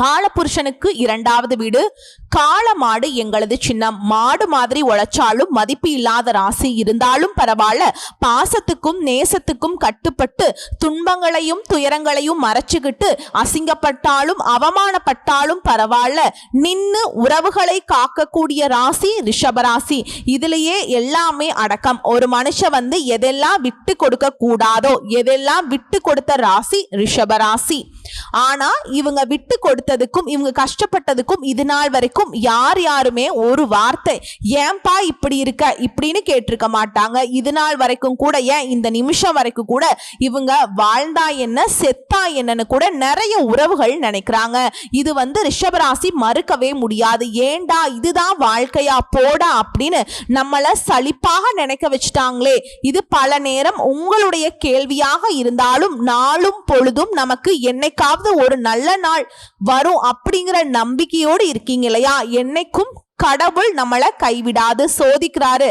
காலபுருஷனுக்கு இரண்டாவது வீடு. கால மாடு எங்களது சின்னம். மாடு மாதிரி உழைச்சாலும் மதிப்பு இல்லாத ராசி இருந்தாலும் பரவாயில்ல. பாசத்துக்கும் நேசத்துக்கும் கட்டுப்பட்டு துன்பங்களையும் துயரங்களையும் மறைச்சுக்கிட்டு அசிங்கப்பட்டாலும் அவமானப்பட்டாலும் பரவாயில்ல. நின்று உறவுகளை காக்கக்கூடிய ராசி ரிஷபராசி. இதுலேயே எல்லாமே அடக்கம். ஒரு மனுஷன் வந்து எதெல்லாம் விட்டு கொடுக்க கூடாதோ எதெல்லாம் விட்டு கொடுத்த ராசி ரிஷபராசி. ஆனா இவங்க விட்டு கொடுத்ததுக்கும் இவங்க கஷ்டப்பட்டதுக்கும் இது நாள் வரைக்கும் யார் யாருமே ஒரு வார்த்தை ஏன்பா இப்படி இருக்க? இப்படின்னு கேட்டிருக்க மாட்டாங்க. இது நாள் வரைக்கும் கூட ஏன் இந்த நிமிஷம் வரைக்கும் கூட இவங்க வாழ்ந்தா என்ன செத்தா என்னன்னு கூட நிறைய உறவுகள் நினைக்கிறாங்க. இது வந்து ரிஷபராசி மறுக்கவே முடியாது. ஏண்டா இதுதான் வாழ்க்கையா? போடா அப்படின்னு நம்மளை சலிப்பாக நினைக்க வச்சுட்டாங்களே. இது பல நேரம் உங்களுடைய கேள்வியாக இருந்தாலும் நாளும் பொழுதும் நமக்கு என்னைக்காவது ஒரு நல்ல நாள் வரும் அப்படிங்கிற நம்பிக்கையோடு இருக்கீங்க இல்லையா? என்னைக்கும் கடவுள் நம்மளை கைவிடாது சோதிக்கிறாரு.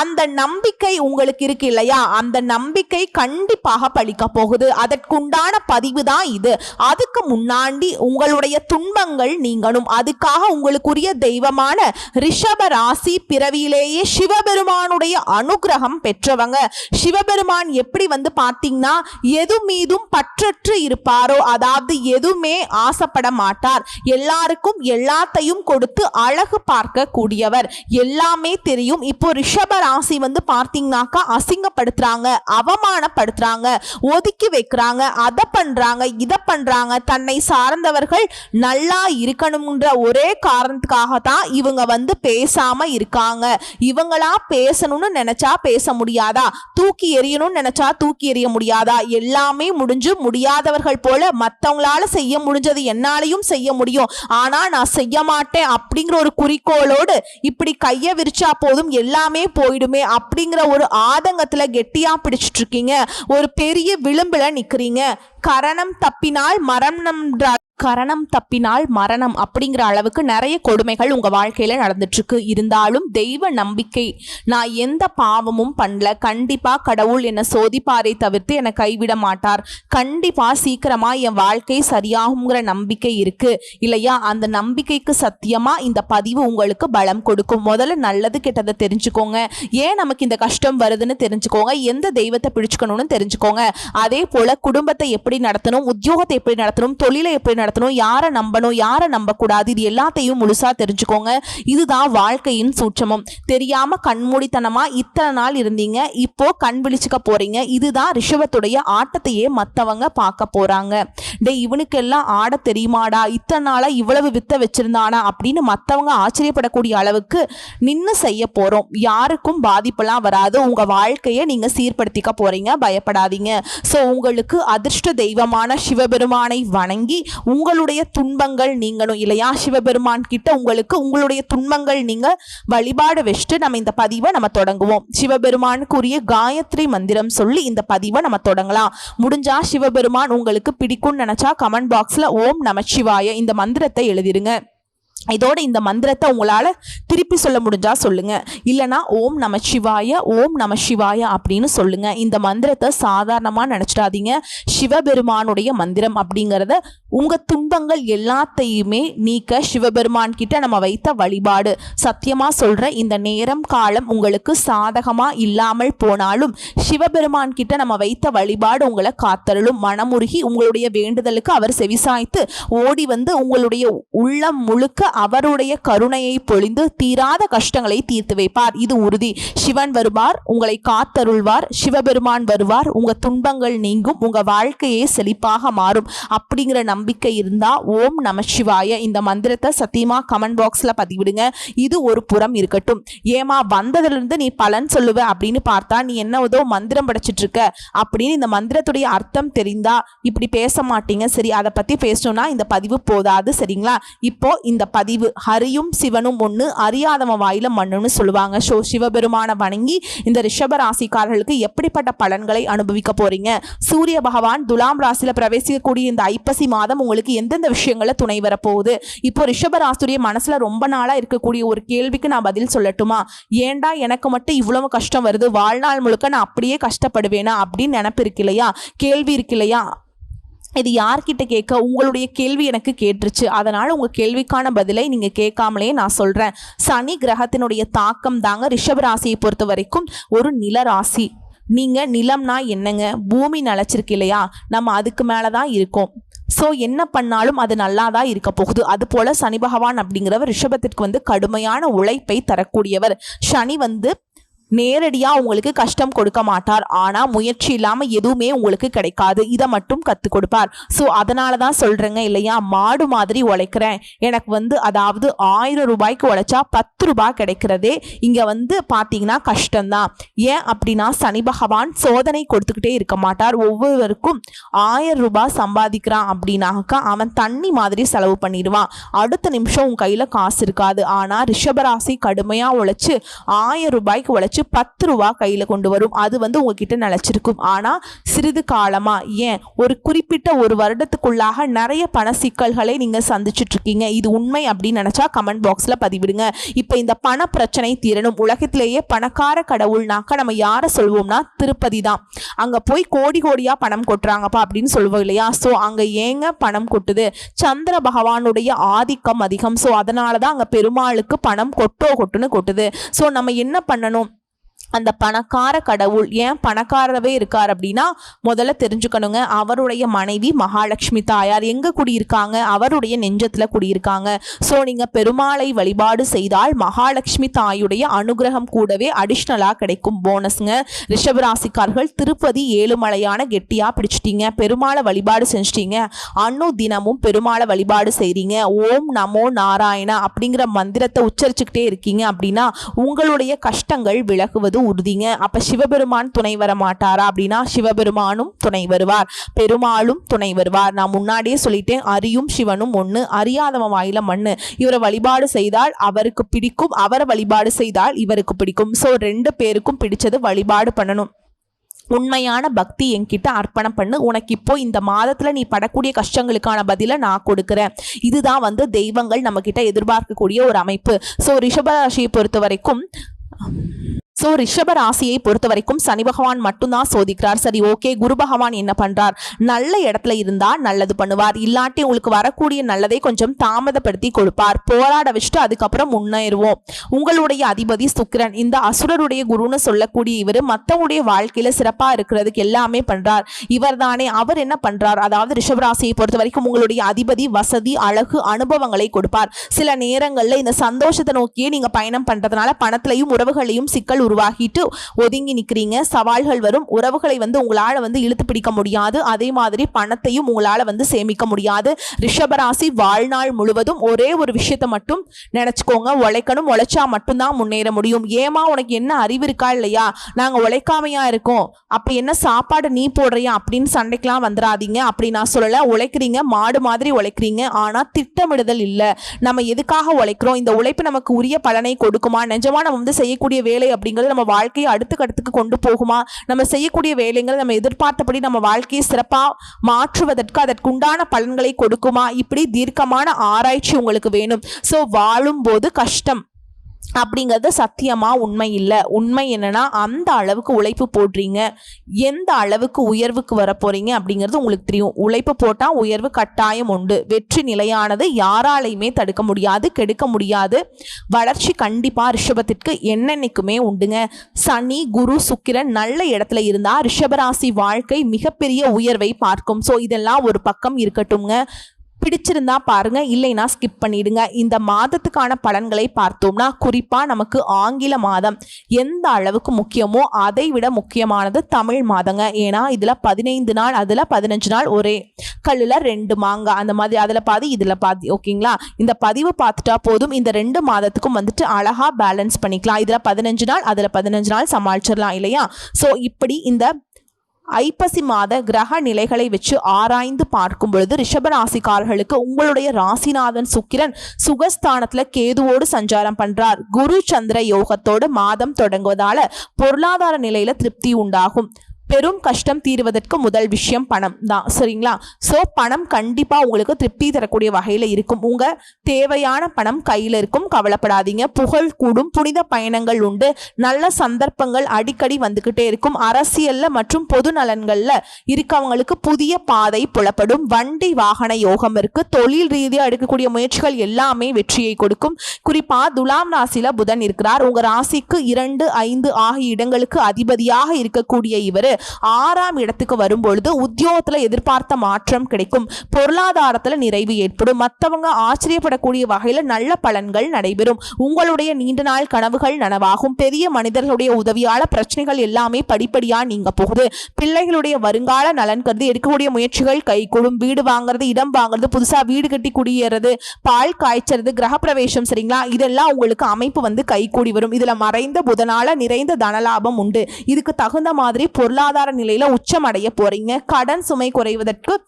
அந்த நம்பிக்கை உங்களுக்கு இருக்கு இல்லையா? அந்த நம்பிக்கை கண்டிப்பாக பழிக்க போகுது. அதற்குண்டான பதிவு தான் இது. அதுக்கு முன்னாடி உங்களுடைய துன்பங்கள் நீங்கணும். அதுக்காக உங்களுக்குரிய தெய்வமான ரிஷப ராசி பிறவியிலேயே சிவபெருமானுடைய அனுகிரகம் பெற்றவங்க. சிவபெருமான் எப்படி வந்து பார்த்தீங்கன்னா எது மீதும் பற்றற்று இருப்பாரோ அதாவது எதுவுமே ஆசைப்பட மாட்டார். எல்லாருக்கும் எல்லாத்தையும் கொடுத்து அழகு பார்க்க கூடியவர் எல்லாமே தெரியும். இப்போ ரிஷப ராசி வந்து பார்த்தீங்கன்னாக்கா அசிங்கப்படுத்துறாங்க அவமானப்படுத்துறாங்க ஒதுக்கி வைக்கிறாங்க அதை பண்றாங்க இதை பண்றாங்க. தன்னை சார்ந்தவர்கள் நல்லா இருக்கணும்ன்ற ஒரே காரணத்துக்காக தான் இவங்க வந்து பேசாம இருக்காங்க. இவங்களா பேசணும்னு நினைச்சா பேச முடியாதா? தூக்கி எறியணும்னு நினைச்சா தூக்கி எறிய முடியாதா? எல்லாமே முடிஞ்சு முடியாதவர்கள் போல மற்றவங்களால செய்ய முடிஞ்சது என்னாலையும் செய்ய முடியும். ஆனா நான் செய்ய மாட்டேன் அப்படிங்கிற ஒரு குறிக்கோளோடு இப்படி கையை விரிச்சா போதும் எல்லாமே போயிடுமே அப்படிங்கிற ஒரு ஆதங்கத்துல கெட்டியா பிடிச்சிட்டு இருக்கீங்க. ஒரு பெரிய விளிம்புல நிக்கிறீங்க. கரணம் தப்பினால் மரணம் கரணம் தப்பினால் மரணம் அப்படிங்கிற அளவுக்கு நிறைய கொடுமைகள் உங்கள் வாழ்க்கையில் நடந்துட்டுருக்கு. இருந்தாலும் தெய்வ நம்பிக்கை நான் எந்த பாவமும் பண்ணல. கண்டிப்பாக கடவுள் என்னை சோதிப்பாரை தவிர்த்து என்னை கைவிட மாட்டார். கண்டிப்பாக சீக்கிரமாக என் வாழ்க்கை சரியாகுங்கிற நம்பிக்கை இருக்குது இல்லையா? அந்த நம்பிக்கைக்கு சத்தியமாக இந்த பதிவு உங்களுக்கு பலம் கொடுக்கும். முதல்ல நல்லது கெட்டதை தெரிஞ்சுக்கோங்க. ஏன் நமக்கு இந்த கஷ்டம் வருதுன்னு தெரிஞ்சுக்கோங்க. எந்த தெய்வத்தை பிடிச்சுக்கணும்னு தெரிஞ்சுக்கோங்க. அதே போல் குடும்பத்தை எப்படி நடத்தணும் உத்தியோகத்தை எப்படி நடத்தணும் தொழிலை எப்படி நடத்தணும் யாரை நம்பணும் யாரை நம்பக்கூடாது இது எல்லாத்தையும் முழுசாக தெரிஞ்சுக்கோங்க. இதுதான் வாழ்க்கையின் சூட்சமம். தெரியாமல் கண்மூடித்தனமாக இத்தனை நாள் இருந்தீங்க இப்போ கண் விழிச்சுக்க போகிறீங்க இதுதான் ரிஷபத்துடைய ஆட்டத்தையே மற்றவங்க பார்க்க போகிறாங்க டே இவனுக்கெல்லாம் ஆட தெரியுமாடா? இத்தனை நாளாக இவ்வளவு வித்த வச்சிருந்தானா? அப்படின்னு மற்றவங்க ஆச்சரியப்படக்கூடிய அளவுக்கு நின்று செய்ய போகிறோம் யாருக்கும் பாதிப்பெல்லாம் வராது. உங்கள் வாழ்க்கையை நீங்கள் சீர்படுத்திக்க போகிறீங்க பயப்படாதீங்க. ஸோ உங்களுக்கு அதிர்ஷ்ட தெய்வமான சிவபெருமானை வணங்கி உங்களுடைய துன்பங்கள் நீங்களும் இல்லையா சிவபெருமான் கிட்ட உங்களுக்கு உங்களுடைய துன்பங்கள் நீங்க வழிபாடு வச்சுட்டு நம்ம இந்த பதிவை நம்ம தொடங்குவோம். சிவபெருமானுக்குரிய காயத்ரி மந்திரம் சொல்லி இந்த பதிவை நம்ம தொடங்கலாம். முடிஞ்சா சிவபெருமான் உங்களுக்கு பிடிக்கும்னு நினைச்சா கமெண்ட் பாக்ஸ்ல ஓம் நமச்சிவாய இந்த மந்திரத்தை எழுதிருங்க. இதோட இந்த மந்திரத்தை உங்களால் திருப்பி சொல்ல முடிஞ்சா சொல்லுங்க. இல்லைனா ஓம் நம சிவாய ஓம் நம சிவாய அப்படின்னு சொல்லுங்க. இந்த மந்திரத்தை சாதாரணமாக நினச்சிடாதீங்க. சிவபெருமானுடைய மந்திரம் அப்படிங்கிறத உங்கள் துன்பங்கள் எல்லாத்தையுமே நீக்க சிவபெருமான் கிட்ட நம்ம வைத்த வழிபாடு. சத்தியமாக சொல்கிற இந்த நேரம் காலம் உங்களுக்கு சாதகமாக இல்லாமல் போனாலும் சிவபெருமான் கிட்ட நம்ம வைத்த வழிபாடு உங்களை காத்தருளும். மனமுருகி உங்களுடைய வேண்டுதலுக்கு அவர் செவிசாய்த்து ஓடி வந்து உங்களுடைய உள்ளம் முழுக்க அவருடைய கருணையை பொழிந்து தீராத கஷ்டங்களை தீர்த்து வைப்பார். இது உறுதி. சிவன் வருவார் உங்களை காத்தருள்வார் சிவபெருமான் வருவார். உங்க துன்பங்கள் நீங்கும் உங்க வாழ்க்கையே செழிப்பாக மாறும். அப்படிங்கிற நம்பிக்கை இருந்தால் ஓம் நம சிவாய. இந்த மந்திரத்தை சத்தியமா கமெண்ட் பாக்ஸில் பதிவிடுங்க. இது ஒரு புறம் இருக்கட்டும். ஏமா வந்ததுலேருந்து நீ பலன் சொல்லுவ அப்படின்னு பார்த்தா நீ என்ன ஏதோ மந்திரம் படைச்சிட்டு இருக்க அப்படின்னு இந்த மந்திரத்துடைய அர்த்தம் தெரிந்தா இப்படி பேச மாட்டீங்க. சரி அதை பற்றி பேசணும்னா இந்த பதிவு போதாது சரிங்களா? இப்போ இந்த பதிவு ஹரியும் சிவனும் ஒன்று அறியாதவன் வாயில மண்ணுன்னு சொல்லுவாங்க. ஸோ சிவபெருமான வணங்கி இந்த ரிஷப ராசிக்காரர்களுக்கு எப்படிப்பட்ட பலன்களை அனுபவிக்க போறீங்க? சூரிய பகவான் துலாம் ராசியில் பிரவேசிக்கக்கூடிய இந்த ஐப்பசி மாதம் உங்களுக்கு எந்தெந்த விஷயங்களை துணை வரப்போகுது? இப்போ ரிஷப மனசுல ரொம்ப நாளா இருக்கக்கூடிய ஒரு கேள்விக்கு நான் பதில் சொல்லட்டுமா? ஏன்டா எனக்கு மட்டும் இவ்வளவு கஷ்டம் வருது? வாழ்நாள் முழுக்க நான் அப்படியே கஷ்டப்படுவேனா? அப்படின்னு நினப்பு இருக்கு இல்லையா? கேள்வி இருக்கு இல்லையா? இது யார்கிட்ட கேட்க? உங்களுடைய கேள்வி எனக்கு கேட்டுருச்சு. அதனால் உங்கள் கேள்விக்கான பதிலை நீங்கள் கேட்காமலே நான் சொல்கிறேன் சனி கிரகத்தினுடைய தாக்கம் தாங்க ரிஷபராசியை பொறுத்த வரைக்கும் ஒரு நில ராசி நீங்கள் நிலம்னா என்னங்க? பூமி நிலச்சிருக்கு இல்லையா? நம்ம அதுக்கு மேலே தான் இருக்கோம். ஸோ என்ன பண்ணாலும் அது நல்லா தான் இருக்க போகுது? அதுபோல் சனி பகவான் அப்படிங்கிறவர் ரிஷபத்திற்கு வந்து கடுமையான உழைப்பை தரக்கூடியவர். சனி வந்து நேரடியாக உங்களுக்கு கஷ்டம் கொடுக்க மாட்டார். ஆனால் முயற்சி இல்லாமல் எதுவுமே உங்களுக்கு கிடைக்காது. இதை மட்டும் கற்றுக் கொடுப்பார். ஸோ அதனால தான் சொல்கிறேங்க இல்லையா? மாடு மாதிரி உழைக்கிறேன். எனக்கு வந்து அதாவது ஆயிரம் ரூபாய்க்கு உழைச்சா பத்து ரூபாய் கிடைக்கிறதே இங்கே வந்து பார்த்தீங்கன்னா கஷ்டம்தான். ஏன் அப்படின்னா சனி பகவான் சோதனை கொடுத்துக்கிட்டே இருக்க மாட்டார். ஒவ்வொருவருக்கும் ஆயிரம் ரூபாய் சம்பாதிக்கிறான் அப்படின்னாக்கா அவன் தண்ணி மாதிரி செலவு பண்ணிடுவான். அடுத்த நிமிஷம் உன் கையில் காசு இருக்காது. ஆனால் ரிஷபராசி கடுமையாக உழைச்சி ஆயிரம் ரூபாய்க்கு உழைச்சி வச்சு பத்து ரூபா கையில் கொண்டு வரும். அது வந்து உங்ககிட்ட நிலச்சிருக்கும். ஆனால் சிறிது காலமாக ஏன்? ஒரு குறிப்பிட்ட ஒரு வருடத்துக்குள்ளாக நிறைய பண சிக்கல்களை நீங்கள் சந்திச்சிட்ருக்கீங்க. இது உண்மை அப்படின்னு நினச்சா கமெண்ட் பாக்ஸில் பதிவிடுங்க. இப்போ இந்த பண பிரச்சனை தீரணும். உலகத்திலேயே பணக்கார கடவுள்னாக்கா நம்ம யாரை சொல்வோம்னா திருப்பதி தான். அங்கே போய் கோடி கோடியாக பணம் கொட்டுறாங்கப்பா அப்படின்னு சொல்லுவோம் இல்லையா? ஸோ அங்கே ஏங்க பணம் கொட்டுது? சந்திர பகவானுடைய ஆதிக்கம் அதிகம். ஸோ அதனால தான் அங்கே பெருமாளுக்கு பணம் கொட்டோ கொட்டுன்னு கொட்டுது. ஸோ நம்ம என்ன பண்ணணும்? அந்த பணக்கார கடவுள் ஏன் பணக்காரவே இருக்கார் அப்படின்னா முதல்ல தெரிஞ்சுக்கணுங்க. அவருடைய மனைவி மகாலட்சுமி தாயார் எங்கே குடியிருக்காங்க? அவருடைய நெஞ்சத்தில் குடியிருக்காங்க. ஸோ நீங்கள் பெருமாளை வழிபாடு செய்தால் மகாலட்சுமி தாயுடைய அனுகிரகம் கூடவே அடிஷ்னலாக கிடைக்கும் போனஸ்ங்க ரிஷபராசிக்கார்கள் திருப்பதி ஏழுமலையான கெட்டியாக பிடிச்சிட்டீங்க. பெருமாளை வழிபாடு செஞ்சிட்டீங்க. அன்னு தினமும் பெருமாளை வழிபாடு செய்கிறீங்க ஓம் நமோ நாராயணா அப்படிங்கிற மந்திரத்தை உச்சரிச்சுக்கிட்டே இருக்கீங்க அப்படின்னா உங்களுடைய கஷ்டங்கள் விலகுவது உறுதிங்க. அப்ப சிவபெருமான் துணை வர மாட்டாரா அப்படின்னா சிவபெருமானும் துணை வருவார். பெருமாளும் துணை வருவார். நான் முன்னாடியே சொல்லிட்டேன். அரியும் சிவனும் ஒன்று அறியாதவன் வாயில மண்ணு. இவரை வழிபாடு செய்தால் அவருக்கு பிடிக்கும். அவரை வழிபாடு செய்தால் இவருக்கு பிடிக்கும். ஸோ ரெண்டு பேருக்கும் பிடிச்சது வழிபாடு பண்ணணும். உண்மையான பக்தி என்கிட்ட அர்ப்பணம் பண்ணு. உனக்கு இப்போ இந்த மாதத்தில் நீ படக்கூடிய கஷ்டங்களுக்கான பதிலை நான் கொடுக்குறேன். இதுதான் வந்து தெய்வங்கள் நம்மக்கிட்ட எதிர்பார்க்கக்கூடிய ஒரு அமைப்பு. ஸோ ரிஷபராசியை பொறுத்த வரைக்கும் ஸோ ரிஷப ராசியை பொறுத்த வரைக்கும் சனி பகவான் மட்டும்தான் சோதிக்கிறார். சரி ஓகே குரு பகவான் என்ன பண்றார்? நல்ல இடத்துல இருந்தா நல்லது பண்ணுவார். இல்லாட்டி உங்களுக்கு வரக்கூடிய நல்லதை கொஞ்சம் தாமதப்படுத்தி கொடுப்பார். போராட வச்சுட்டு அதுக்கப்புறம் முன்னேறுவோம். உங்களுடைய அதிபதி சுக்கிரன் இந்த அசுரருடைய குருன்னு சொல்லக்கூடிய இவர் மற்றவங்களுடைய வாழ்க்கையில சிறப்பா இருக்கிறதுக்கு எல்லாமே பண்றார். இவர் தானே அவர் என்ன பண்றார்? அதாவது ரிஷபராசியை பொறுத்த வரைக்கும் உங்களுடைய அதிபதி வசதி அழகு அனுபவங்களை கொடுப்பார். சில நேரங்களில் இந்த சந்தோஷத்தை நோக்கியே நீங்க பயணம் பண்றதுனால பணத்திலையும் உறவுகளையும் சிக்கல் உருவாகிட்டு ஒதுங்கி நிற்கிறீங்க சவால்கள் வரும். உறவுகளை வந்து உங்களால் வந்து இழுத்து பிடிக்க முடியாது. அதே மாதிரி பணத்தையும் உங்களால் வந்து சேமிக்க முடியாது. ரிஷபராசி வாழ்நாள் முழுவதும் ஒரே ஒரு விஷயத்தை மட்டும் நினச்சிக்கோங்க. உழைக்கணும். உழைச்சா மட்டும்தான் முன்னேற முடியும். ஏமா உனக்கு என்ன அறிவு இருக்கா இல்லையா? நாங்கள் உழைக்காமையா இருக்கோம். அப்போ என்ன சாப்பாடு நீ போடுறியா? அப்படின்னு சண்டைக்கெலாம் வந்துடாதீங்க அப்படி நான் சொல்லலை. உழைக்கிறீங்க. மாடு மாதிரி உழைக்கிறீங்க. ஆனால் திட்டமிடுதல் இல்லை. நம்ம எதுக்காக உழைக்கிறோம்? இந்த உழைப்பு நமக்கு உரிய பலனை கொடுக்குமா? நிஜமா நம்ம வந்து செய்யக்கூடிய வேலை அப்படிங்கிறது அப்படிங்கிறது நம்ம வாழ்க்கையை அடுத்த கட்டத்துக்கு கொண்டு போகுமா? நம்ம செய்யக்கூடிய வேலைகள் நம்ம எதிர்பார்த்தபடி நம்ம வாழ்க்கையை சிறப்பாக மாற்றுவதற்கு அதற்குண்டான பலன்களை கொடுக்குமா? இப்படி தீர்க்கமான ஆராய்ச்சி உங்களுக்கு வேணும். ஸோ வாழும்போது கஷ்டம். அப்படிங்கிறது சத்தியமாக உண்மை இல்லை. உண்மை என்னென்னா அந்த அளவுக்கு உழைப்பு போடுறீங்க. எந்த அளவுக்கு உயர்வுக்கு வர அப்படிங்கிறது உங்களுக்கு தெரியும். உழைப்பு போட்டால் உயர்வு கட்டாயம் உண்டு. வெற்றி நிலையானது யாராலையுமே தடுக்க முடியாது கெடுக்க முடியாது. வளர்ச்சி கண்டிப்பாக ரிஷபத்திற்கு என்னென்னைக்குமே உண்டுங்க. சனி குரு சுக்கிரன் நல்ல இடத்துல இருந்தால் ரிஷபராசி வாழ்க்கை மிகப்பெரிய உயர்வை பார்க்கும். ஸோ இதெல்லாம் ஒரு பக்கம் இருக்கட்டும்ங்க. பிடிச்சிருந்தா பாருங்க இல்லைன்னா ஸ்கிப் பண்ணிடுங்க. இந்த மாதத்துக்கான பலன்களை பார்த்தோம்னா குறிப்பா நமக்கு ஆங்கில மாதம் எந்த அளவுக்கு முக்கியமோ அதை விட முக்கியமானது தமிழ் மாதங்க. ஏன்னா இதுல பதினைந்து நாள் அதுல பதினஞ்சு நாள் ஒரே கல்லுல ரெண்டு மாங்காய் அந்த மாதிரி அதுல பாதி இதுல பாதி ஓகேங்களா? இந்த பதிவு பார்த்துட்டா போதும். இந்த ரெண்டு மாதத்துக்கும் வந்துட்டு அழகா பேலன்ஸ் பண்ணிக்கலாம். இதுல பதினஞ்சு நாள் அதுல பதினஞ்சு நாள் சமாளிச்சிடலாம் இல்லையா? ஸோ இப்படி இந்த ஐப்பசி மாத கிரக நிலைகளை வச்சு ஆராய்ந்து பார்க்கும் பொழுது ரிஷபராசிக்காரர்களுக்கு உங்களுடைய ராசிநாதன் சுக்கிரன் சுகஸ்தானத்துல கேதுவோடு சஞ்சாரம் பண்றார். குரு சந்திர யோகத்தோடு மாதம் தொடங்குவதால பொருளாதார நிலையில திருப்தி உண்டாகும். பெரும் கஷ்டம் தீர்வதற்கு முதல் விஷயம் பணம் தான் சரிங்களா? ஸோ பணம் கண்டிப்பாக உங்களுக்கு திருப்தி தரக்கூடிய வகையில் இருக்கும். உங்கள் தேவையான பணம் கையில் இருக்கும். கவலைப்படாதீங்க. புகழ் கூடும். புனித பயணங்கள் உண்டு. நல்ல சந்தர்ப்பங்கள் அடிக்கடி வந்துக்கிட்டே இருக்கும். அரசியலில் மற்றும் பொது நலன்களில் இருக்கவங்களுக்கு புதிய பாதை புலப்படும். வண்டி வாகன யோகம் இருக்கு. தொழில் ரீதியாக எடுக்கக்கூடிய முயற்சிகள் எல்லாமே வெற்றியை கொடுக்கும். குறிப்பாக துலாம் ராசியில் புதன் இருக்கிறார். உங்கள் ராசிக்கு இரண்டு ஐந்து ஆகிய இடங்களுக்கு அதிபதியாக இருக்கக்கூடிய இவர் ஆறாம் இடத்துக்கு வரும்பொழுது உத்தியோகத்தில் எதிர்பார்த்த மாற்றம் கிடைக்கும். பொருளாதாரத்தில் நிறைவு ஏற்படும். மற்றவங்க ஆச்சரியப்படக்கூடிய வகையில் நல்ல பலன்கள் நடைபெறும். உங்களுடைய நீண்ட நாள் கனவுகள் நனவாகும். பெரிய மனிதர்களுடைய உதவியால பிரச்சனைகள் எல்லாமே படிப்படியாக நீங்க போகுது. பிள்ளைகளுடைய வருங்கால நலன் கருதி எடுக்கக்கூடிய முயற்சிகள் கைகூடும். வீடு வாங்குறது இடம் வாங்குறது புதுசா வீடு கட்டி குடியேறது பால் காய்ச்சறது கிரகப்பிரவேசம் சரிங்களா? இதெல்லாம் உங்களுக்கு அமைப்பு வந்து கைகூடி வரும். இதுல மறைந்த புதனால நிறைந்த தனலாபம் உண்டு. இதுக்கு தகுந்த மாதிரி பொருளாதார நிலையில உச்சம் அடைய போறீங்க. கடன் சுமை குறைவதற்கு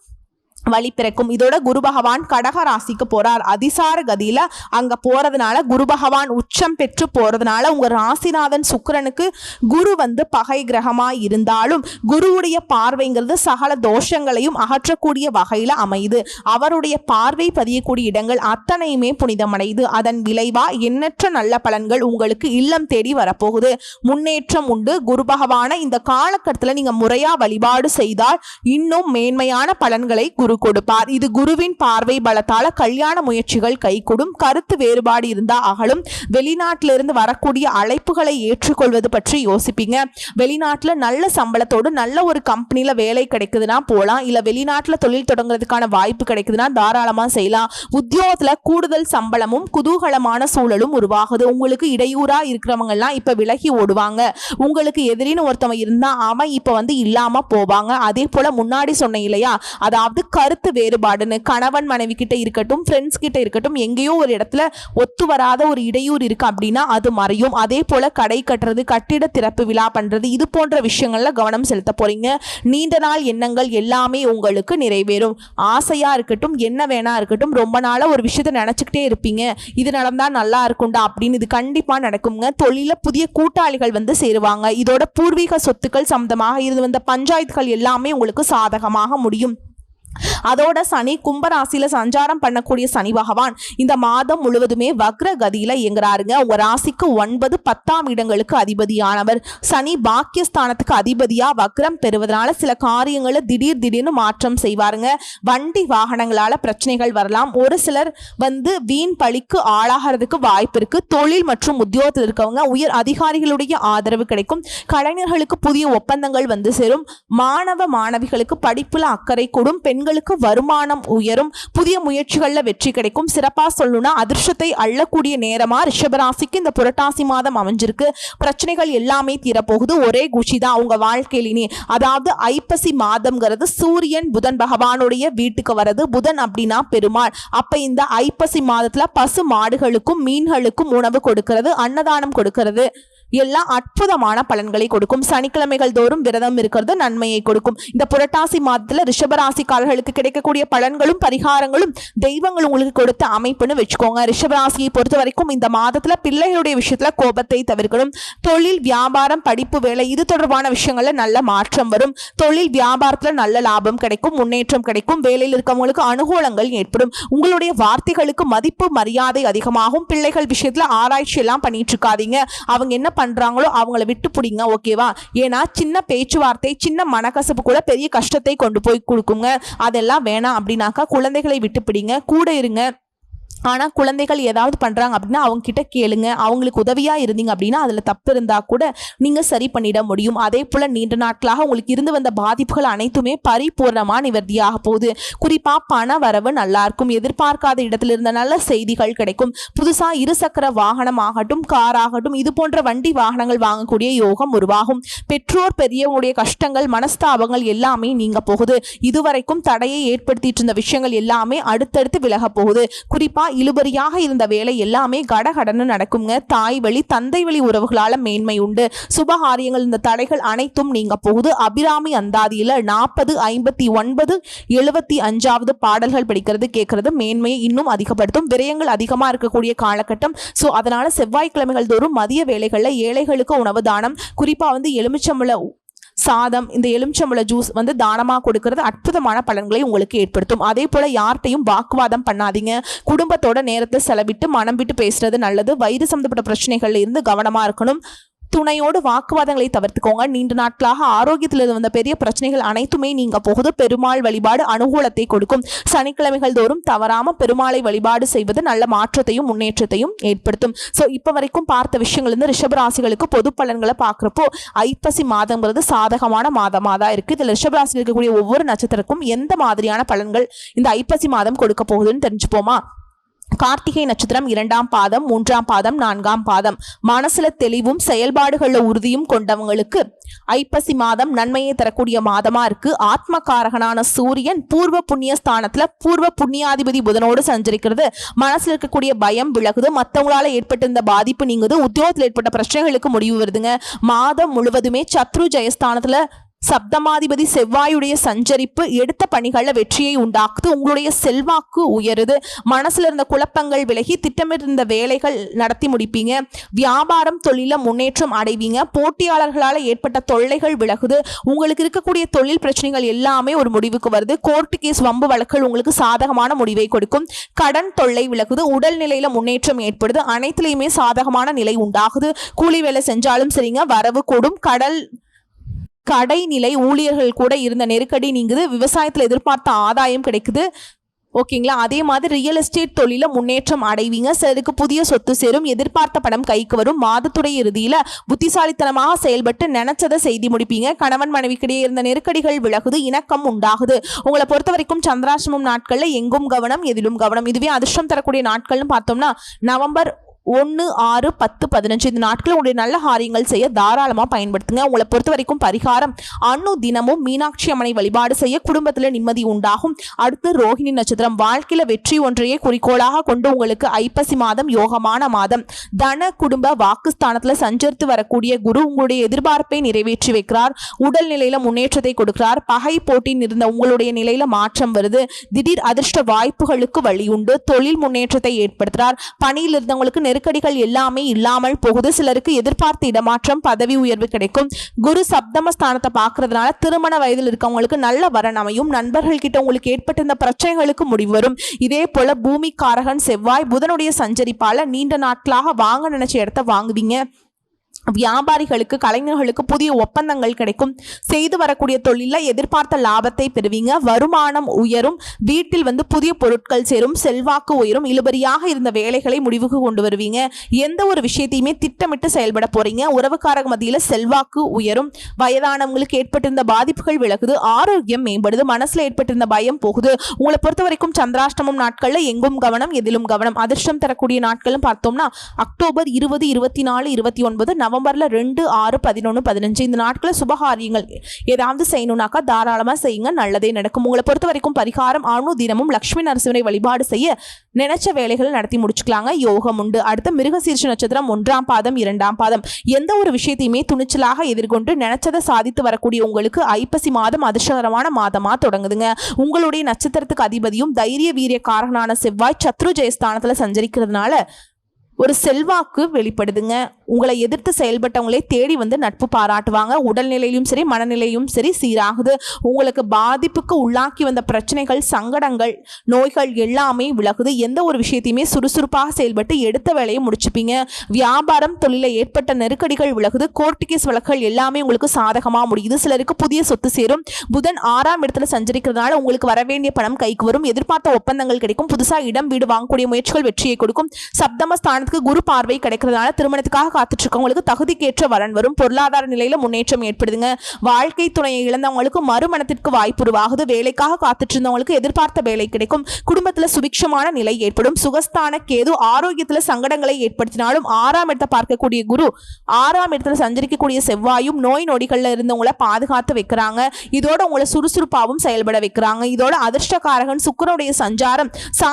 வழி பிறக்கும். இதோட குரு பகவான் கடக ராசிக்கு போறார். அதிசார கதியில அங்க போறதுனால குரு பகவான் உச்சம் பெற்று போறதுனால உங்க ராசிநாதன் சுக்கிரனுக்கு குரு வந்து பகை கிரகமா இருந்தாலும் குருவுடைய பார்வைங்கிறது சகல தோஷங்களையும் அகற்றக்கூடிய வகையில அமையுது. அவருடைய பார்வை பதியக்கூடிய இடங்கள் அத்தனையுமே புனிதமடையுது. அதன் விளைவா எண்ணற்ற நல்ல பலன்கள் உங்களுக்கு இல்லம் தேடி வரப்போகுது. முன்னேற்றம் உண்டு. குரு பகவான இந்த காலகட்டத்தில் நீங்க முறையா வழிபாடு செய்தால் இன்னும் மேன்மையான பலன்களை குரு கொடுப்பார். இது குருவின் பார்வை பலத்தால கல்யாண முயற்சிகள் கைகூடும். கருத்து வேறுபாடு இருந்தா அகலும். வெளிநாட்டிலிருந்து வரக்கூடிய அழைப்புகளை ஏற்றுக்கொள்வது பற்றி யோசிப்பீங்க. வெளிநாட்டுல நல்ல சம்பளத்தோடு நல்ல ஒரு கம்பெனில வேலை கிடைக்குதுன்னா போகலாம் இல்ல வெளிநாட்டுல தொழில் தொடங்குறதுக்கான வாய்ப்பு கிடைக்குதுன்னா தாராளமா செய்யலாம். உத்தியோகத்துல கூடுதல் சம்பளமும் குதூகலமான சூழலும் உருவாகுது. உங்களுக்கு இடையூறா இருக்கிறவங்கலாம் இப்போ இப்ப விலகி ஓடுவாங்க. உங்களுக்கு எதிரின்னு ஒருத்தவன் இருந்தா அவன் இப்ப வந்து இல்லாம போவாங்க. அதே போல முன்னாடி சொன்ன இல்லையா? அதாவது கருத்து வேறுபாடுன்னு கணவன் மனைவி கிட்ட இருக்கட்டும் ஃப்ரெண்ட்ஸ் கிட்ட இருக்கட்டும் எங்கேயோ ஒரு இடத்துல ஒத்து வராத ஒரு இடையூறு இருக்கு அப்படின்னா அது மறையும். அதே போல கடை கட்டுறது கட்டிட திறப்பு விழா பண்றது இது போன்ற விஷயங்கள்ல கவனம் செலுத்த போறீங்க. நீண்ட நாள் எண்ணங்கள் எல்லாமே உங்களுக்கு நிறைவேறும். ஆசையா இருக்கட்டும் என்ன வேணா இருக்கட்டும் ரொம்ப நாளா ஒரு விஷயத்த நினைச்சுக்கிட்டே இருப்பீங்க. இது நடந்தா நல்லா இருக்கும்டா அப்படின்னு இது கண்டிப்பா நடக்குங்க தொழில புதிய கூட்டாளிகள் வந்து சேருவாங்க. இதோட பூர்வீக சொத்துக்கள் சம்பந்தமாக இருந்து வந்த பஞ்சாயத்துகள் எல்லாமே உங்களுக்கு சாதகமாக முடியும். அதோட சனி கும்பராசியில சஞ்சாரம் பண்ணக்கூடிய சனி பகவான் இந்த மாதம் முழுவதுமே வக்ர கதியில இயங்குறாருங்க. உங்க ராசிக்கு ஒன்பது பத்தாம் இடங்களுக்கு அதிபதியானவர். சனி பாக்கியஸ்தானத்துக்கு அதிபதியா வக்ரம் பெறுவதனால சில காரியங்களை திடீர் திடீர்னு மாற்றம் செய்வாருங்க. வண்டி வாகனங்களால பிரச்சனைகள் வரலாம். ஒரு சிலர் வந்து வீண் பழிக்கு ஆளாகிறதுக்கு வாய்ப்பு இருக்கு. தொழில் மற்றும் உத்தியோகத்தில் இருக்கவங்க உயர் அதிகாரிகளுடைய ஆதரவு கிடைக்கும். கலைஞர்களுக்கு புதிய ஒப்பந்தங்கள் வந்து சேரும். மாணவ மாணவிகளுக்கு படிப்புல அக்கறை கூடும். பெண் பெண்களுக்கு வருமானம் உயரும். புதிய முயற்சிகளில் வெற்றி கிடைக்கும். சிறப்பா சொல்லணும்னா அதிர்ஷ்டத்தை அள்ளக்கூடிய நேரமா ரிஷபராசிக்கு இந்த புரட்டாசி மாதம் அமைஞ்சிருக்கு. பிரச்சனைகள் எல்லாமே தீரப்போகுது. ஒரே குஷி தான் உங்க வாழ்க்கையிலே அதாவது ஐப்பசி மாதம்ங்கிறது சூரியன் புதன் பகவானுடைய வீட்டுக்கு வர்றது. புதன் அப்படின்னா பெருமாள். அப்போ இந்த ஐப்பசி மாதத்துல பசு மாடுகளுக்கும் மீன்களுக்கும் உணவு கொடுக்கிறது அன்னதானம் கொடுக்கிறது. எல்லாம் அற்புதமான பலன்களை கொடுக்கும். சனிக்கிழமைகள் தோறும் விரதம் இருக்கிறது நன்மையை கொடுக்கும். இந்த புரட்டாசி மாதத்துல ரிஷபராசிக்காரர்களுக்கு கிடைக்கக்கூடிய பலன்களும் பரிகாரங்களும் தெய்வங்கள் உங்களுக்கு கொடுத்த அமைப்புன்னு வச்சுக்கோங்க. ரிஷபராசியை பொறுத்த வரைக்கும் இந்த மாதத்துல பிள்ளைகளுடைய விஷயத்துல கோபத்தை தவிர்க்கணும். தொழில் வியாபாரம் படிப்பு வேலை இது தொடர்பான விஷயங்கள்ல நல்ல மாற்றம் வரும். தொழில் வியாபாரத்துல நல்ல லாபம் கிடைக்கும் முன்னேற்றம் கிடைக்கும். வேலையில் இருக்கவங்களுக்கு அனுகூலங்கள் ஏற்படும். உங்களுடைய வார்த்தைகளுக்கு மதிப்பு மரியாதை அதிகமாகும். பிள்ளைகள் விஷயத்துல ஆராய்ச்சி எல்லாம் பண்ணிட்டு இருக்காதீங்க. அவங்க என்ன பண்ணுறாங்களோ அவங்கள விட்டு பிடிங்க ஓகேவா? ஏன்னா சின்ன பேச்சுவார்த்தை சின்ன மனக்கசப்பு கூட பெரிய கஷ்டத்தை கொண்டு போய் கொடுக்குங்க. அதெல்லாம் வேணாம் அப்படின்னாக்கா குழந்தைகளை விட்டு பிடிங்க. கூட இருங்க. ஆனால் குழந்தைகள் ஏதாவது பண்ணுறாங்க அப்படின்னா அவங்கக்கிட்ட கேளுங்க. அவங்களுக்கு உதவியாக இருந்தீங்க அப்படின்னா அதில் தப்பு இருந்தால் கூட நீங்கள் சரி பண்ணிட முடியும். அதே போல் நீண்ட நாட்களாக உங்களுக்கு இருந்து வந்த பாதிப்புகள் அனைத்துமே பரிபூர்ணமாக நிவர்த்தியாக போகுது. குறிப்பாக பண வரவு நல்லாயிருக்கும் எதிர்பார்க்காத இடத்துல இருந்த நல்ல செய்திகள் கிடைக்கும். புதுசாக இருசக்கர வாகனம் ஆகட்டும் கார் ஆகட்டும் இது போன்ற வண்டி வாகனங்கள் வாங்கக்கூடிய யோகம் உருவாகும். பெற்றோர் பெரியவங்களுடைய கஷ்டங்கள் மனஸ்தாபங்கள் எல்லாமே நீங்க போகுது. இதுவரைக்கும் தடையை ஏற்படுத்திட்டு இருந்த விஷயங்கள் எல்லாமே அடுத்தடுத்து விலக போகுது. குறிப்பாக குறிப்பா இழுபறியாக இருந்த வேலை எல்லாமே கடகடன்னு நடக்குங்க. தாய் வழி தந்தை வழி உறவுகளால மேன்மை உண்டு. சுபகாரியங்கள் இந்த தடைகள் அனைத்தும் நீங்க போகுது. அபிராமி அந்தாதியில நாற்பது ஐம்பத்தி ஒன்பது எழுபத்தி அஞ்சாவது பாடல்கள் படிக்கிறது கேட்கறது மேன்மையை இன்னும் அதிகப்படுத்தும். விரயங்கள் அதிகமாக இருக்கக்கூடிய காலகட்டம். ஸோ அதனால செவ்வாய்க்கிழமைகள் தோறும் மதிய வேலைகளில் ஏழைகளுக்கு உணவு தானம். குறிப்பாக வந்து எலுமிச்சம்பழ சாதம் இந்த எலுமிச்சம்பழ ஜூஸ் வந்து தானமாக கொடுக்கறது அற்புதமான பலன்களை உங்களுக்கு ஏற்படுத்தும். அதே போல் யார்கிட்டையும் வாக்குவாதம் பண்ணாதீங்க. குடும்பத்தோட நேரத்தை செலவிட்டு மனம் விட்டு பேசுறது நல்லது. வயிறு சம்மந்தப்பட்ட பிரச்சனைகள்ல இருந்து கவனமாக இருக்கணும். துணையோடு வாக்குவாதங்களை தவிர்த்துக்கோங்க. நீண்ட நாட்களாக ஆரோக்கியத்தில் இருந்து வந்த பெரிய பிரச்சனைகள் அனைத்துமே நீங்க போகுது. பெருமாள் வழிபாடு அனுகூலத்தை கொடுக்கும். சனிக்கிழமைகள் தோறும் தவறாம பெருமாளை வழிபாடு செய்வது நல்ல மாற்றத்தையும் முன்னேற்றத்தையும் ஏற்படுத்தும். ஸோ இப்போ வரைக்கும் பார்த்த விஷயங்கள் வந்து ரிஷபராசிகளுக்கு பொது பலன்களை பார்க்குறப்போ ஐப்பசி மாதங்கிறது சாதகமான மாதமாக தான் இருக்குது இதில் ரிஷபராசியில் இருக்கக்கூடிய ஒவ்வொரு நட்சத்திரக்கும் எந்த மாதிரியான பலன்கள் இந்த ஐப்பசி மாதம் கொடுக்க போகுதுன்னு தெரிஞ்சுப்போமா? கார்த்திகை நட்சத்திரம் இரண்டாம் பாதம் மூன்றாம் பாதம் நான்காம் பாதம். மனசுல தெளிவும் செயல்பாடுகள்ல உறுதியும் கொண்டவங்களுக்கு ஐப்பசி மாதம் நன்மையை தரக்கூடிய மாதமா இருக்கு. ஆத்மகாரகனான சூரியன் பூர்வ புண்ணிய ஸ்தானத்துல பூர்வ புண்ணியாதிபதி புதனோடு சஞ்சரிக்கிறது. மனசுல இருக்கக்கூடிய பயம் விலகுது. மற்றவங்களால ஏற்பட்டிருந்த பாதிப்பு நீங்குது. உத்தியோகத்தில் ஏற்பட்ட பிரச்சனைகளுக்கு முடிவு வருதுங்க. மாதம் முழுவதுமே சத்ரு ஜெயஸ்தானத்துல சப்தமாதிபதி செவ்வாயுடைய சஞ்சரிப்பு எடுத்த பணிகளில் வெற்றியை உண்டாக்குது உங்களுடைய செல்வாக்கு உயருது. மனசுல இருந்த குழப்பங்கள் விலகி திட்டமிட்டிருந்த வேலைகள் நடத்தி முடிப்பீங்க. வியாபாரம் தொழில முன்னேற்றம் அடைவீங்க. போட்டியாளர்களால் ஏற்பட்ட தொல்லைகள் விலகுது. உங்களுக்கு இருக்கக்கூடிய தொழில் பிரச்சனைகள் எல்லாமே ஒரு முடிவுக்கு வருது. கோர்ட்டு கேஸ் வம்பு வழக்குகள் உங்களுக்கு சாதகமான முடிவை கொடுக்கும். கடன் தொல்லை விலகுது. உடல்நிலையில முன்னேற்றம் ஏற்படுது. அனைத்துலேயுமே சாதகமான நிலை உண்டாகுது. கூலி வேலை செஞ்சாலும் சரிங்க. வரவு கூடும். கடல் கடைநிலை ஊழியர்கள் கூட இருந்த நெருக்கடி நீங்குது. விவசாயத்தில் எதிர்பார்த்த ஆதாயம் கிடைக்குது. ஓகேங்களா? அதே மாதிரி ரியல் எஸ்டேட் தொழில முன்னேற்றம் அடைவீங்க. சிலருக்கு புதிய சொத்து சேரும். எதிர்பார்த்த படம் கைக்கு வரும். மாதத்துடைய இறுதியில் புத்திசாலித்தனமாக செயல்பட்டு நினைச்சதை செய்தி முடிப்பீங்க. கணவன் மனைவிக்கிடையே இருந்த நெருக்கடிகள் விலகுது. இணக்கம் உண்டாகுது. உங்களை பொறுத்த வரைக்கும் சந்திராசிரமம் நாட்களில் எங்கும் கவனம் எதிலும் கவனம். இதுவே அதிர்ஷ்டம் தரக்கூடிய நாட்கள்னு பார்த்தோம்னா நவம்பர் ஒன்று ஆறு பத்து பதினஞ்சு இந்த நாட்களில் உங்களுடைய நல்ல காரியங்கள் செய்ய தாராளமாக பயன்படுத்துங்க. உங்களை பொறுத்த வரைக்கும் பரிகாரம் அன்னு தினமும் மீனாட்சி அம்மனை வழிபாடு செய்ய குடும்பத்தில் நிம்மதி உண்டாகும். அடுத்து ரோஹிணி நட்சத்திரம். வாழ்க்கையில் வெற்றி ஒன்றையே குறிக்கோளாக கொண்டு உங்களுக்கு ஐப்பசி மாதம் யோகமான மாதம். தன குடும்ப வாக்குஸ்தானத்தில் சஞ்சரித்து வரக்கூடிய குரு உங்களுடைய எதிர்பார்ப்பை நிறைவேற்றி வைக்கிறார். உடல்நிலையில் முன்னேற்றத்தை கொடுக்கிறார். பகை போட்டி இருந்த உங்களுடைய நிலையில மாற்றம் வருது. திடீர் அதிர்ஷ்ட வாய்ப்புகளுக்கு வழி உண்டு தொழில் முன்னேற்றத்தை ஏற்படுத்துகிறார் பணியில் இருந்தவங்களுக்கு நெருக்கடிகள் எல்லாமே இல்லாமல் போகுது. சிலருக்கு எதிர்பார்த்த இடமாற்றம் பதவி உயர்வு கிடைக்கும். குரு சப்தமஸ்தானத்தை பார்க்கறதுனால திருமண வயதில் இருக்கவங்களுக்கு நல்ல வரன் அமையும். நண்பர்கள் கிட்ட உங்களுக்கு ஏற்பட்டிருந்த பிரச்சனைகளுக்கு முடிவு வரும். இதே போல பூமிக்காரகன் செவ்வாய் புதனுடைய சஞ்சரிப்பால நீண்ட நாட்களாக வாங்க நினைச்ச இடத்த வாங்குவீங்க. வியாபாரிகளுக்கு கலைஞர்களுக்கு புதிய ஒப்பந்தங்கள் கிடைக்கும். செய்து வரக்கூடிய தொழிலில் எதிர்பார்த்த லாபத்தை பெறுவீங்க. வருமானம் உயரும். வீட்டில் வந்து புதிய பொருட்கள் சேரும். செல்வாக்கு உயரும். இழுபறியாக இருந்த வேலைகளை முடிவுக்கு கொண்டு வருவீங்க. எந்த ஒரு விஷயத்தையுமே திட்டமிட்டு செயல்பட போறீங்க. உறவுக்காரக மத்தியில் செல்வாக்கு உயரும். வயதானவங்களுக்கு ஏற்பட்டிருந்த பாதிப்புகள் விலகுது. ஆரோக்கியம் மேம்படுது. மனசுல ஏற்பட்டிருந்த பயம் போகுது. உங்களை பொறுத்த வரைக்கும் சந்திராஷ்டமம் நாட்கள்ல எங்கும் கவனம் எதிலும் கவனம். அதிர்ஷ்டம் தரக்கூடிய நாட்களும் பார்த்தோம்னா அக்டோபர் இருபது இருபத்தி நாலு இருபத்தி ஒன்பது நவம்பரில் ரெண்டு ஆறு பதினொன்று பதினஞ்சு இந்த நாட்களில் சுபகாரியங்கள் ஏதாவது செய்யணும்னாக்கா தாராளமாக செய்யுங்க நல்லதே நடக்கும். உங்களை பொறுத்த வரைக்கும் பரிகாரம் அணு தினமும் லக்ஷ்மி நரசிம்மனை வழிபாடு செய்ய நினைச்ச வேலைகளை நடத்தி முடிச்சுக்கலாங்க. யோகம் உண்டு. அடுத்த மிருகசீர்ஷ நட்சத்திரம் ஒன்றாம் பாதம் இரண்டாம் பாதம். எந்த ஒரு விஷயத்தையுமே துணிச்சலாக எதிர்கொண்டு நினைச்சதை சாதித்து வரக்கூடிய உங்களுக்கு ஐப்பசி மாதம் அதிர்ஷ்டகரமான மாதமாக தொடங்குதுங்க. உங்களுடைய நட்சத்திரத்துக்கு அதிபதியும் தைரிய வீரிய காரகனான செவ்வாய் சத்ருஜயஸ்தானத்தில் சஞ்சரிக்கிறதுனால ஒரு செல்வாக்கு வெளிப்படுதுங்க. உங்களை எதிர்த்து செயல்பட்டவங்களே தேடி வந்து நட்பு பாராட்டுவாங்க. உடல்நிலையிலும் சரி மனநிலையும் சரி சீராகுது. உங்களுக்கு பாதிப்புக்கு உள்ளாக்கி வந்த பிரச்சனைகள் சங்கடங்கள் நோய்கள் எல்லாமே விலகுது. எந்த ஒரு விஷயத்தையுமே சுறுசுறுப்பாக செயல்பட்டு எடுத்த வேலையை முடிச்சுப்பீங்க. வியாபாரம் தொழிலில் ஏற்பட்ட நெருக்கடிகள் விலகுது. கோர்ட்டு கேஸ் வழக்குகள் எல்லாமே உங்களுக்கு சாதகமாக முடியுது. சிலருக்கு புதிய சொத்து சேரும். புதன் ஆறாம் இடத்துல சஞ்சரிக்கிறதுனால உங்களுக்கு வர வேண்டிய பணம் கைக்கு வரும். எதிர்பார்த்த ஒப்பந்தங்கள் கிடைக்கும். புதுசாக இடம் வீடு வாங்கக்கூடிய முயற்சிகள் வெற்றியை கொடுக்கும். சப்தம ஸ்தானத்துக்கு குரு பார்வை கிடைக்கிறதுனால திருமணத்துக்காக காத்துட்டு இருக்கவங்களுக்கு தகுதிக்கேற்ற வரன் வரும். பொருளாதார நிலையில முன்னேற்றம் ஏற்படுதுங்க. வாழ்க்கை துணையை இழந்தவங்களுக்கு மறுமணத்திற்கு வாய்ப்பு உருவாகுது. வேலைக்காக காத்துட்டு இருந்தவங்களுக்கு எதிர்பார்த்த வேலை கிடைக்கும். குடும்பத்துல சுபிக்ஷமான நிலை ஏற்படும். சுகஸ்தான கேது ஆரோக்கியத்துல சங்கடங்களை ஏற்படுத்தினாலும் ஆறாம் இடத்தை பார்க்கக்கூடிய குரு ஆறாம் இடத்துல சஞ்சரிக்கக்கூடிய செவ்வாயும் நோய் நொடிகள்ல இருந்தவங்களை பாதுகாத்து வைக்கிறாங்க. இதோட உங்களை சுறுசுறுப்பாகவும் செயல்பட வைக்கிறாங்க. இதோட அதிர்ஷ்டக்காரகன் சுக்கிரனுடைய சஞ்சாரம் சா